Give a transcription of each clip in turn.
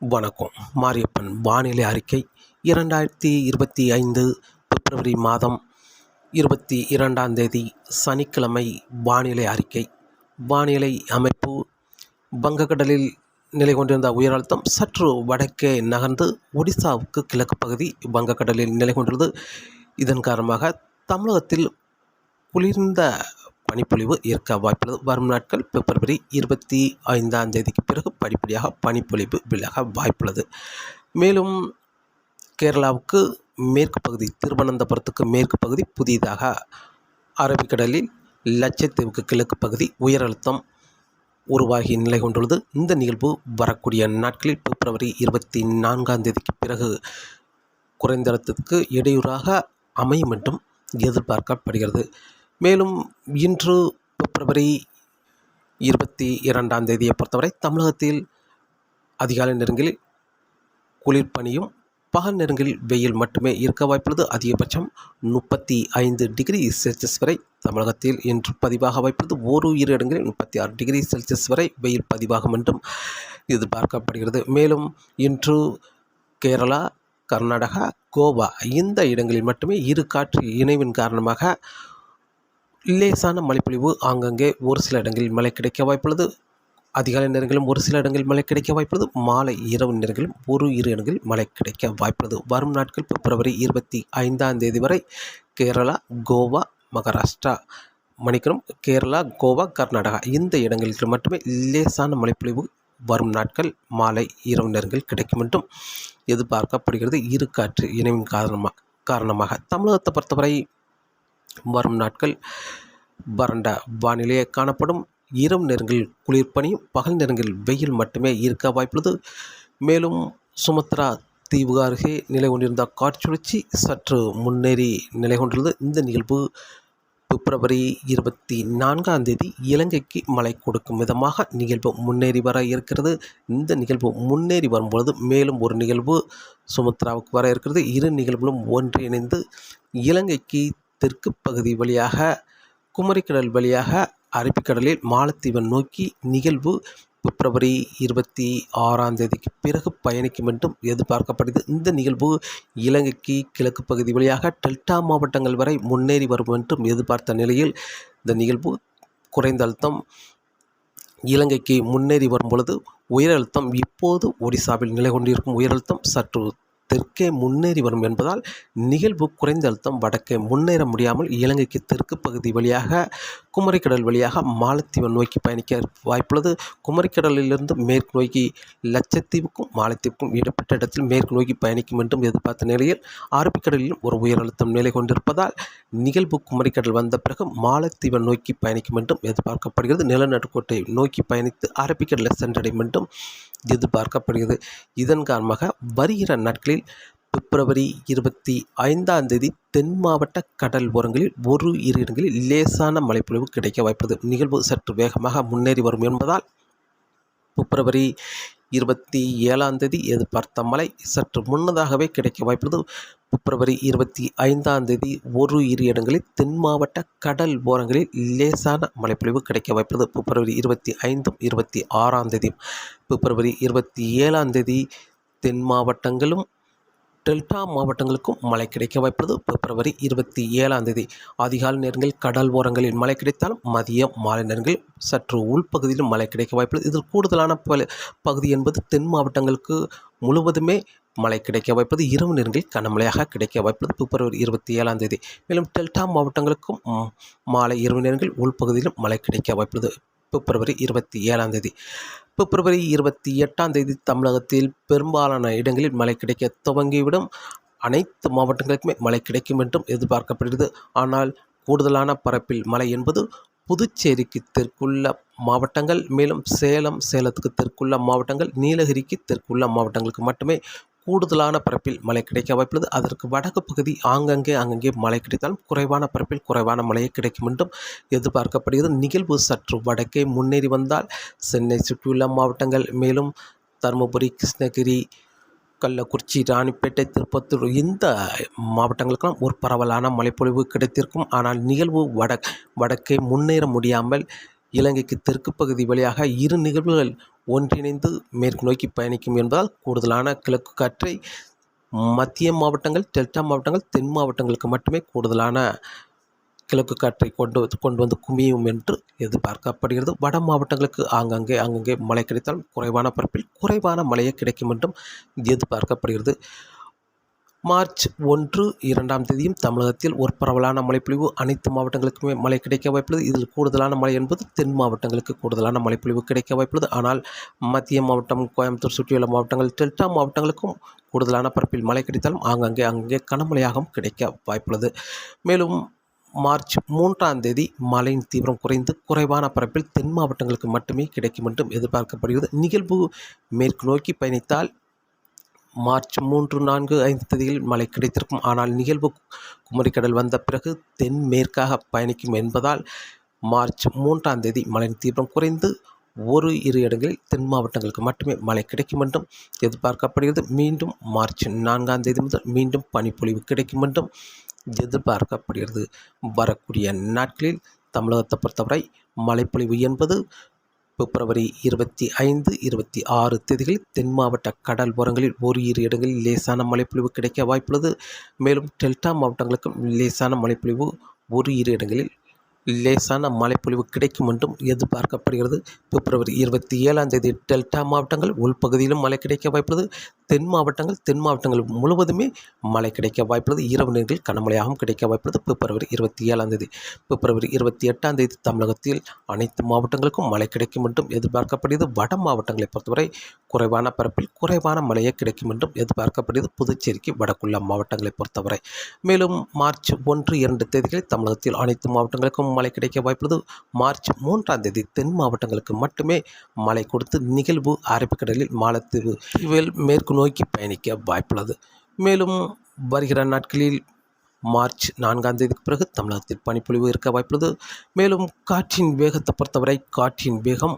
வணக்கம். மாரியப்பன் வானிலை அறிக்கை இரண்டாயிரத்தி இருபத்தி ஐந்து பிப்ரவரி மாதம் இருபத்தி இரண்டாம் தேதி சனிக்கிழமை வானிலை அறிக்கை. வானிலை அமைப்பு வங்கக்கடலில் நிலை கொண்டிருந்த உயர் அழுத்தம் சற்று வடக்கே நகர்ந்து ஒடிசாவுக்கு கிழக்கு பகுதி வங்கக்கடலில் நிலை கொண்டுள்ளது. இதன் காரணமாக தமிழகத்தில் குளிர்ந்த பனிப்பொழிவு இருக்க வாய்ப்புள்ளது. வரும் நாட்கள் பிப்ரவரி இருபத்தி ஐந்தாம் தேதிக்கு பிறகு படிப்படியாக பனிப்பொழிவு விலக வாய்ப்புள்ளது. மேலும் கேரளாவுக்கு மேற்கு பகுதி திருவனந்தபுரத்துக்கு மேற்கு பகுதி புதிதாக அரபிக்கடலில் லட்சத்தீவுக்கு கிழக்கு பகுதி உயர் அழுத்தம் உருவாகி நிலை கொண்டுள்ளது. இந்த நிகழ்வு வரக்கூடிய நாட்களில் பிப்ரவரி இருபத்தி நான்காம் தேதிக்கு பிறகு குறைந்த அழுத்தத்துக்கு இடையூறாக அமையும் என்றும் எதிர்பார்க்கப்படுகிறது. மேலும் இன்று பிப்ரவரி இருபத்தி இரண்டாம் தேதியை பொறுத்தவரை தமிழகத்தில் அதிகாலை நெருங்கில் குளிர்பனியும் பகல் நெருங்கில் வெயில் மட்டுமே இருக்க வாய்ப்புள்ளது. அதிகபட்சம் முப்பத்தி ஐந்து டிகிரி செல்சியஸ் வரை தமிழகத்தில் இன்று பதிவாக வாய்ப்புள்ளது. ஒரு இரு இடங்களில் முப்பத்தி ஆறு டிகிரி செல்சியஸ் வரை வெயில் பதிவாகும் என்றும் எதிர்பார்க்கப்படுகிறது. மேலும் இன்று கேரளா கர்நாடகா கோவா இந்த இடங்களில் மட்டுமே இரு காற்று இணைவின் காரணமாக லேசான மழைப்பொழிவு ஆங்கங்கே ஒரு சில இடங்களில் மழை கிடைக்க வாய்ப்புள்ளது. அதிகாலை நேரங்களிலும் ஒரு சில இடங்களில் மழை கிடைக்க வாய்ப்புள்ளது. மாலை இரவு நேரங்களிலும் ஒரு இரு இடங்களில் மழை கிடைக்க வாய்ப்புள்ளது. வரும் நாட்கள் பிப்ரவரி இருபத்தி ஐந்தாம் தேதி வரை கேரளா கோவா மகாராஷ்டிரா மணிக்கணும் கேரளா கோவா கர்நாடகா இந்த இடங்களுக்கு மட்டுமே லேசான மழைப்பொழிவு வரும் நாட்கள் மாலை இரவு நேரங்கள் கிடைக்கும் என்றும் எதிர்பார்க்கப்படுகிறது. இரு காற்று இணைவின் காரணமாக காரணமாக தமிழகத்தை பொறுத்தவரை வரும் நாட்கள் வறண்ட வானிலையே காணப்படும். இரவு நேரங்களில் குளிர்பனியும் பகல் நேரங்களில் வெயில் மட்டுமே இருக்க வாய்ப்புள்ளது. மேலும் சுமத்ரா தீவு அருகே நிலை கொண்டிருந்த காற்றுழற்சி சற்று முன்னேறி நிலை கொண்டுள்ளது. இந்த நிகழ்வு பிப்ரவரி இருபத்தி நான்காம் தேதி இலங்கைக்கு மழை கொடுக்கும் விதமாக நிகழ்வு முன்னேறி வர இருக்கிறது. இந்த நிகழ்வு முன்னேறி வரும்பொழுது மேலும் ஒரு நிகழ்வு சுமத்ராவுக்கு வர இருக்கிறது. இரு நிகழ்வுகளும் ஒன்றிணைந்து இலங்கைக்கு தெற்கு பகுதி வழியாக குமரிக்கடல் வழியாக அரபிக்கடலில் மாலத்தீவை நோக்கி நிகழ்வு பிப்ரவரி இருபத்தி ஆறாம் தேதிக்கு பிறகு பயணிக்கும் என்றும் எதிர்பார்க்கப்படுகிறது இந்த நிகழ்வு இலங்கைக்கு கிழக்கு பகுதி வழியாக டெல்டா மாவட்டங்கள் வரை முன்னேறி வரும் என்றும் எதிர்பார்த்த நிலையில் இந்த நிகழ்வு குறைந்த அழுத்தம் இலங்கைக்கு முன்னேறி வரும் பொழுது உயரழுத்தம் இப்போது ஒடிசாவில் நிலை கொண்டிருக்கும் உயரழுத்தம் சற்று தெற்கே முன்னேறி வரும் என்பதால் நிகழ்வு குறைந்த அழுத்தம் வடக்கே முன்னேற முடியாமல் இலங்கைக்கு தெற்கு பகுதி வழியாக குமரிக்கடல் வழியாக மாலத்தீவை நோக்கி பயணிக்க வாய்ப்புள்ளது. குமரிக்கடலிலிருந்து மேற்கு நோக்கி லட்சத்தீவுக்கும் மாலத்தீவுக்கும் இடப்பட்ட இடத்தில் மேற்கு நோக்கி பயணிக்கும் என்றும் எதிர்பார்த்த நிலையில் அரபிக்கடலிலும் ஒரு உயர் அழுத்தம் நிலை கொண்டிருப்பதால் நிகழ்வு குமரிக்கடல் வந்த பிறகு மாலத்தீவை நோக்கி பயணிக்கும் என்றும் எதிர்பார்க்கப்படுகிறது. நிலநடுக்கோட்டை நோக்கி பயணித்து அரபிக்கடலை சென்றடையும் என்றும் எதிர்பார்க்கப்படுகிறது. இதன் காரணமாக வருகிற நாட்களில் பிப்ரவரி இருபத்தி ஐந்தாம் தேதி தென் மாவட்ட கடல் ஓரங்களில் ஒரு இரு இடங்களில் லேசான மழைப்பொழிவு கிடைக்க வாய்ப்புள்ளது நிகழ்வு சற்று வேகமாக முன்னேறி வரும் என்பதால் பிப்ரவரி இருபத்தி ஏழாம் தேதி எதிர்பார்த்த மழை சற்று முன்னதாகவே கிடைக்க வாய்ப்புள்ளது பிப்ரவரி இருபத்தி ஐந்தாம் தேதி ஒரு இரு இடங்களில் தென் மாவட்ட கடல் ஓரங்களில் லேசான மழைப்பொழிவு கிடைக்க வாய்ப்புள்ளது பிப்ரவரி இருபத்தி ஐந்தும் இருபத்தி ஆறாம் தேதியும். பிப்ரவரி இருபத்தி ஏழாம் தேதி தென் மாவட்டங்களும் டெல்டா மாவட்டங்களுக்கும் மழை கிடைக்க வாய்ப்புள்ளது. பிப்ரவரி இருபத்தி ஏழாம் தேதி அதிகாலை நேரங்களில் கடல் ஓரங்களில் மழை கிடைத்தாலும் மதியம் மாலை நேரங்களில் சற்று உள்பகுதியிலும் மழை கிடைக்க வாய்ப்புள்ளது. இதில் கூடுதலான பகுதி என்பது தென் மாவட்டங்களுக்கு முழுவதுமே மழை கிடைக்க வாய்ப்பது இரவு நேரங்களில் கனமழையாக கிடைக்க வாய்ப்பது பிப்ரவரி இருபத்தி ஏழாம் தேதி மேலும் டெல்டா மாவட்டங்களுக்கும் மாலை இரவு நேரங்களில் உள்பகுதியிலும் மழை கிடைக்க வாய்ப்புள்ளது. பிப்ரவரி இருபத்தி ஏழாம் தேதி. பிப்ரவரி இருபத்தி எட்டாம் தேதி தமிழகத்தில் பெரும்பாலான இடங்களில் மழை கிடைக்க துவங்கிவிடும். அனைத்து மாவட்டங்களுக்குமே மழை கிடைக்கும் என்றும் எதிர்பார்க்கப்படுகிறது. ஆனால் கூடுதலான பரப்பில் மழை என்பது புதுச்சேரிக்கு தெற்குள்ள மாவட்டங்கள் மேலும் சேலம் சேலத்துக்கு தெற்குள்ள மாவட்டங்கள் நீலகிரிக்கு தெற்குள்ள மாவட்டங்களுக்கு மட்டுமே கூடுதலான பரப்பில் மழை கிடைக்க வாய்ப்புள்ளது. அதற்கு வடக்கு பகுதி ஆங்கங்கே அங்கங்கே மழை கிடைத்தாலும் குறைவான பரப்பில் குறைவான மழையை கிடைக்கும் என்றும் எதிர்பார்க்கப்படுகிறது. நிகழ்வு சற்று வடக்கே முன்னேறி வந்தால் சென்னை சுற்றியுள்ள மாவட்டங்கள் மேலும் தருமபுரி கிருஷ்ணகிரி கள்ளக்குறிச்சி ராணிப்பேட்டை திருப்பத்தூர் இந்த மாவட்டங்களுக்கெல்லாம் ஒரு பரவலான மழைப்பொழிவு கிடைத்திருக்கும். ஆனால் நிகழ்வு வட வடக்கே முன்னேற முடியாமல் இலங்கைக்கு தெற்கு பகுதி வழியாக இரு நிகழ்வுகள் ஒன்றிணைந்து மேற்கு நோக்கி பயணிக்கும் என்பதால் கூடுதலான கிழக்கு காற்றை மத்திய மாவட்டங்கள் டெல்டா மாவட்டங்கள் தென் மாவட்டங்களுக்கு மட்டுமே கூடுதலான கிழக்கு காற்றை கொண்டு கொண்டு வந்து குமியும் என்று எதிர்பார்க்கப்படுகிறது. வட மாவட்டங்களுக்கு ஆங்காங்கே அங்கங்கே மழை கிடைத்தால் குறைவான பரப்பில் குறைவான மழையே கிடைக்கும் என்றும் எதிர்பார்க்கப்படுகிறது. மார்ச் ஒன்று இரண்டாம் தேதியும் தமிழகத்தில் ஒரு பரவலான மழைப்பொழிவு அனைத்து மாவட்டங்களுக்குமே மழை கிடைக்க வாய்ப்புள்ளது. இதில் கூடுதலான மழை என்பது தென் மாவட்டங்களுக்கு கூடுதலான மழைப்பொழிவு கிடைக்க வாய்ப்புள்ளது. ஆனால் மத்திய மாவட்டம் கோயம்புத்தூர் சுற்றியுள்ள மாவட்டங்கள் டெல்டா மாவட்டங்களுக்கும் கூடுதலான பரப்பில் மழை கிடைத்தாலும் ஆங்காங்கே அங்கே கனமழையாகவும் கிடைக்க வாய்ப்புள்ளது. மேலும் மார்ச் மூன்றாம் தேதி மழையின் தீவிரம் குறைந்து குறைவான பரப்பில் தென் மாவட்டங்களுக்கு மட்டுமே கிடைக்கும் என்றும் எதிர்பார்க்கப்படுகிறது. நிகழ்வு மேற்கு நோக்கி பயணித்தால் மார்ச் மூன்று நான்கு ஐந்து தேதிகளில் மழை கிடைத்திருக்கும். ஆனால் நிகழ்வு குமரிக்கடல் வந்த பிறகு தென்மேற்காக பயணிக்கும் என்பதால் மார்ச் மூன்றாம் தேதி மழையின் தீவிரம் குறைந்து ஒரு இரு இடங்களில் தென் மாவட்டங்களுக்கு மட்டுமே மழை கிடைக்கும் என்றும் எதிர்பார்க்கப்படுகிறது. மீண்டும் மார்ச் நான்காம் தேதி முதல் மீண்டும் பனிப்பொழிவு கிடைக்கும் என்றும் எதிர்பார்க்கப்படுகிறது. வரக்கூடிய நாட்களில் தமிழகத்தை பொறுத்தவரை மழைப்பொழிவு என்பது பிப்ரவரி இருபத்தி ஐந்து இருபத்தி ஆறு தேதிகளில் தென் மாவட்ட கடல் ஓரங்களில் ஒரு இரு இடங்களில் லேசான மழைப்பொழிவு கிடைக்க வாய்ப்புள்ளது. மேலும் டெல்டா மாவட்டங்களுக்கும் லேசான மழைப்பொழிவு ஒரு இரு இடங்களில் லேசான மழைப்பொழிவு கிடைக்கும் என்றும் எதிர்பார்க்கப்படுகிறது. பிப்ரவரி இருபத்தி ஏழாம் தேதி டெல்டா மாவட்டங்கள் உள்பகுதியிலும் மழை கிடைக்க வாய்ப்புள்ளது. தென் மாவட்டங்கள் தென் மாவட்டங்கள் முழுவதுமே மழை கிடைக்க வாய்ப்புள்ளது. இரவு நேரங்களில் கனமழையாகவும் கிடைக்க வாய்ப்புள்ளது. பிப்ரவரி இருபத்தி ஏழாம் தேதி பிப்ரவரி இருபத்தி எட்டாம் தேதி தமிழகத்தில் அனைத்து மாவட்டங்களுக்கும் மழை கிடைக்கும் என்றும் எதிர்பார்க்கப்படுகிறது. வட மாவட்டங்களை பொறுத்தவரை குறைவான பரப்பில் குறைவான மழையே கிடைக்கும் என்றும் எதிர்பார்க்கப்படுகிறது. புதுச்சேரிக்கு வடக்குள்ள மாவட்டங்களை பொறுத்தவரை மேலும் மார்ச் ஒன்று இரண்டு தேதிகளில் தமிழகத்தில் அனைத்து மாவட்டங்களுக்கும் மழை கிடைக்க வாய்ப்புள்ளது. மார்ச் மூன்றாம் தேதி தென் மாவட்டங்களுக்கு மட்டுமே மழை கொடுத்து நிகழ்வு அரபிக்கடலில் மாலத்தீவு தீவில் மேற்கு நோக்கி பயணிக்க வாய்ப்புள்ளது. மேலும் வருகிற நாட்களில் மார்ச் நான்காம் தேதிக்கு பிறகு தமிழகத்தில் பனிப்பொழிவு இருக்க வாய்ப்புள்ளது. மேலும் காற்றின் வேகத்தை பொறுத்தவரை காற்றின் வேகம்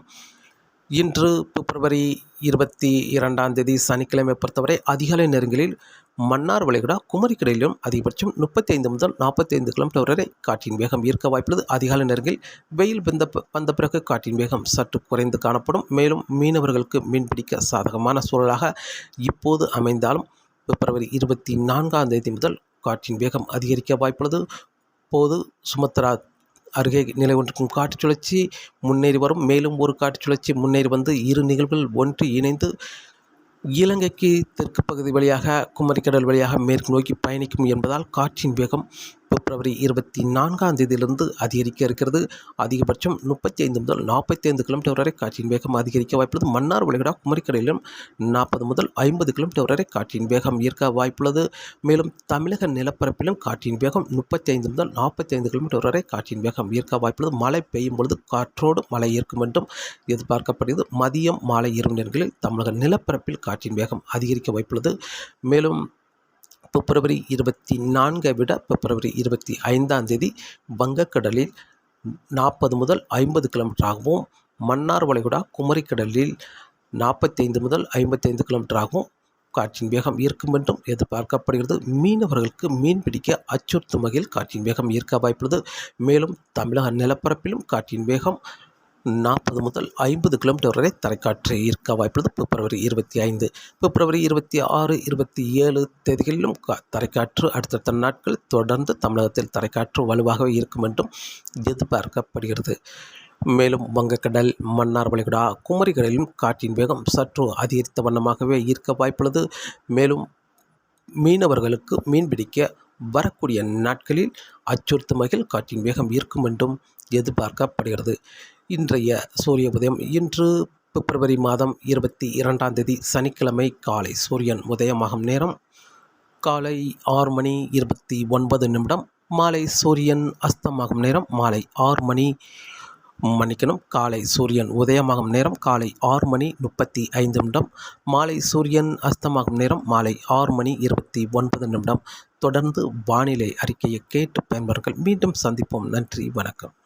இன்று பிப்ரவரி இருபத்தி இரண்டாம் தேதி சனிக்கிழமை பொறுத்தவரை அதிகாலை நேரங்களில் மன்னார் வளைகுடா குமரிக்கடையிலும் அதிகபட்சம் முப்பத்தி ஐந்து முதல் நாற்பத்தி ஐந்து கிலோமீட்டர் வரை காற்றின் வேகம் ஈர்க்க வாய்ப்புள்ளது. அதிகாலை நேரங்களில் வெயில் வந்த வந்த பிறகு காற்றின் வேகம் சற்று குறைந்து காணப்படும். மேலும் மீனவர்களுக்கு மீன்பிடிக்க சாதகமான சூழலாக இப்போது அமைந்தாலும் பிப்ரவரி இருபத்தி நான்காம் தேதி முதல் காற்றின் வேகம் அதிகரிக்க வாய்ப்புள்ளது. போது சுமத்ரா அருகே நிலை கொண்டிருக்கும் காற்றுச் சுழற்சி முன்னேறி வரும். மேலும் ஒரு காற்றுச் சுழற்சி முன்னேறி வந்து இரு நிகழ்வுகள் ஒன்று இணைந்து இலங்கைக்கு தெற்கு பகுதி வழியாக குமரிக்கடல் வழியாக மேற்கு நோக்கி பயணிக்கும் என்பதால் காற்றின் வேகம் பிப்ரவரி இருபத்தி நான்காம் தேதியிலிருந்து அதிகரிக்க இருக்கிறது. அதிகபட்சம் முப்பத்தி ஐந்து முதல் நாற்பத்தி ஐந்து கிலோமீட்டர் வரை காற்றின் வேகம் அதிகரிக்க வாய்ப்புள்ளது. மன்னார் வளைகுடா குமரிக்கடையிலும் நாற்பது முதல் ஐம்பது கிலோமீட்டர் வரை காற்றின் வேகம் ஈர்க்க வாய்ப்புள்ளது. மேலும் தமிழக நிலப்பரப்பிலும் காற்றின் வேகம் முப்பத்தி ஐந்து முதல் நாற்பத்தி ஐந்து கிலோமீட்டர் வரை காற்றின் வேகம் ஈர்க்க வாய்ப்புள்ளது. மழை பெய்யும் பொழுது காற்றோடு மழை ஈர்க்கும் என்றும் எதிர்பார்க்கப்படுகிறது. மதியம் மாலை இரவு நேரங்களில் தமிழக நிலப்பரப்பில் காற்றின் வேகம் அதிகரிக்க வாய்ப்புள்ளது. மேலும் பிப்ரவரி இருபத்தி நான்கை விட பிப்ரவரி இருபத்தி ஐந்தாம் தேதி வங்கக்கடலில் நாற்பது முதல் ஐம்பது கிலோமீட்டராகவும் மன்னார் வளைகுடா குமரிக்கடலில் நாற்பத்தைந்து முதல் ஐம்பத்தைந்து கிலோமீட்டராகவும் காற்றின் வேகம் இருக்கும் என்றும் எதிர்பார்க்கப்படுகிறது. மீனவர்களுக்கு மீன்பிடிக்க அச்சுறுத்தும் வகையில் காற்றின் வேகம் ஈர்க்க வாய்ப்புள்ளது. மேலும் தமிழக நிலப்பரப்பிலும் காற்றின் வேகம் நாற்பது முதல் ஐம்பது கிலோமீட்டர் வரை தரைக்காற்று ஈர்க்க வாய்ப்புள்ளது. பிப்ரவரி இருபத்தி ஐந்து பிப்ரவரி இருபத்தி ஆறு இருபத்தி ஏழு தேதிகளிலும் தரைக்காற்று அடுத்தடுத்த நாட்கள் தொடர்ந்து தமிழகத்தில் தரைக்காற்று வலுவாகவே இருக்கும் என்றும் எதிர்பார்க்கப்படுகிறது. மேலும் வங்கக்கடல் மன்னார் வளைகுடா குமரிகளிலும் காற்றின் வேகம் சற்று அதிகரித்த வண்ணமாகவே ஈர்க்க வாய்ப்புள்ளது. மேலும் மீனவர்களுக்கு மீன்பிடிக்க வரக்கூடிய நாட்களில் அச்சுறுத்தும் வகையில் காற்றின் வேகம் இருக்கும் என்றும் எதிர்பார்க்கப்படுகிறது. இன்றைய சூரிய உதயம் இன்று பிப்ரவரி மாதம் இருபத்தி இரண்டாம் தேதி சனிக்கிழமை காலை சூரியன் உதயமாகும் நேரம் காலை ஆறு மணி இருபத்தி ஒன்பது நிமிடம் மாலை சூரியன் அஸ்தமாகும் நேரம் மாலை ஆறு மணி மன்னிக்கணும் காலை சூரியன் உதயமாகும் நேரம் காலை ஆறு மணி முப்பத்தி ஐந்து நிமிடம் மாலை சூரியன் அஸ்தமாகும் நேரம் மாலை ஆறு மணி இருபத்தி ஒன்பது நிமிடம். தொடர்ந்து வானிலை அறிக்கையை கேட்டு பயன்பர்கள் மீண்டும் சந்திப்போம். நன்றி. வணக்கம்.